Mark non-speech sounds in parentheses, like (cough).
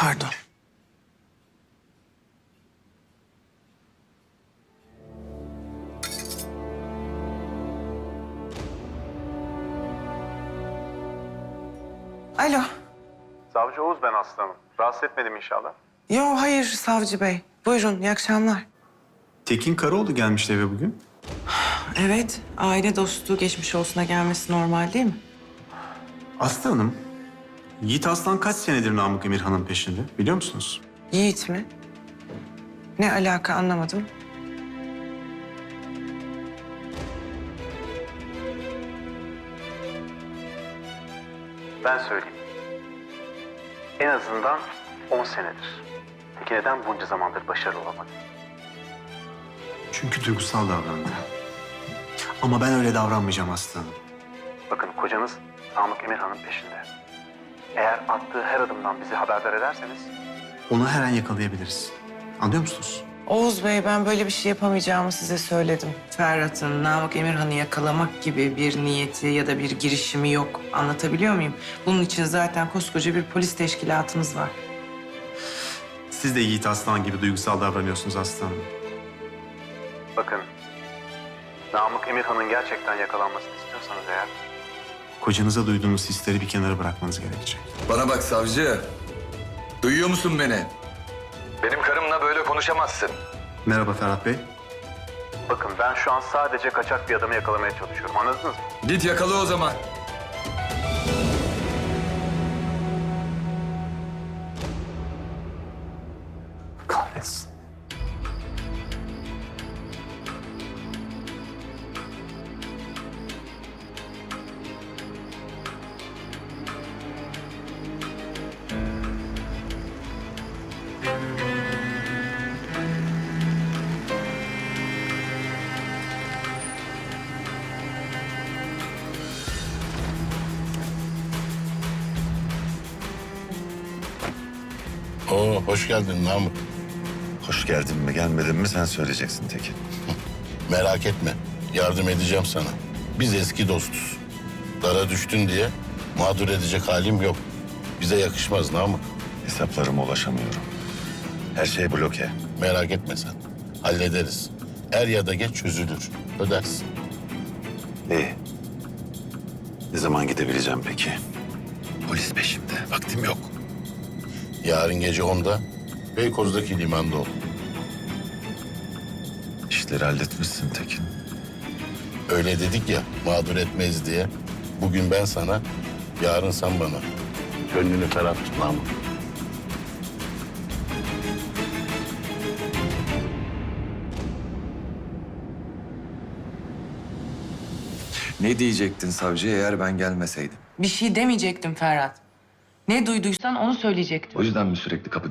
Pardon. Alo. Savcı Oğuz ben aslanım. Rahatsız etmedim inşallah. Yo hayır savcı bey. Buyurun iyi akşamlar. Tekin Karaoğlu gelmişti eve bugün. Evet aile dostu geçmiş olsuna gelmesi normal değil mi? Aslı Hanım, Yiğit Aslan kaç senedir Namık Emirhan'ın peşinde biliyor musunuz? Yiğit mi? Ne alaka anlamadım. Ben söyleyeyim. En azından 10 senedir. Peki neden bunca zamandır başarılı olamadı? Çünkü duygusal davrandı. Ama ben öyle davranmayacağım Aslı Hanım. Bakın kocanız Namık Emirhan'ın peşinde. Eğer attığı her adımdan bizi haberdar ederseniz... Onu her an yakalayabiliriz. Anlıyor musunuz? Oğuz Bey ben böyle bir şey yapamayacağımı size söyledim. Ferhat'ın Namık Emirhan'ı yakalamak gibi bir niyeti ya da bir girişimi yok. Anlatabiliyor muyum? Bunun için zaten koskoca bir polis teşkilatımız var. Siz de Yiğit Aslan gibi duygusal davranıyorsunuz Aslı Hanım. Bakın, Namık Emirhan'ın gerçekten yakalanmasını istiyorsanız eğer... Kocanıza duyduğunuz hisleri bir kenara bırakmanız gerekecek. Bana bak savcı. Duyuyor musun beni? Benim karımla böyle konuşamazsın. Merhaba Ferhat Bey. Bakın ben şu an sadece kaçak bir adamı yakalamaya çalışıyorum. Anladınız mı? Git yakala o zaman. Kahretsin. Oo, hoş geldin Namık. Hoş geldin mi gelmedin mi sen söyleyeceksin Tekin. (laughs) Merak etme, yardım edeceğim sana. Biz eski dostuz. Dara düştün diye mağdur edecek halim yok. Bize yakışmaz Namık. Hesaplarıma ulaşamıyorum. Her şey bloke. Merak etme sen. Hallederiz. Er ya da geç çözülür. Ödersin. İyi. Ne zaman gidebileceğim peki? Polis peşimde. Vaktim yok. Yarın gece onda Beykoz'daki limanda ol. İşleri halletmişsin Tekin. Öyle dedik ya mağdur etmeyiz diye. Bugün ben sana, yarın sen bana. Gönlünü ferah tut Namık. Ne diyecektin savcı eğer ben gelmeseydim? Bir şey demeyecektim Ferhat. Ne duyduysan onu söyleyecektim. O yüzden mi sürekli kapı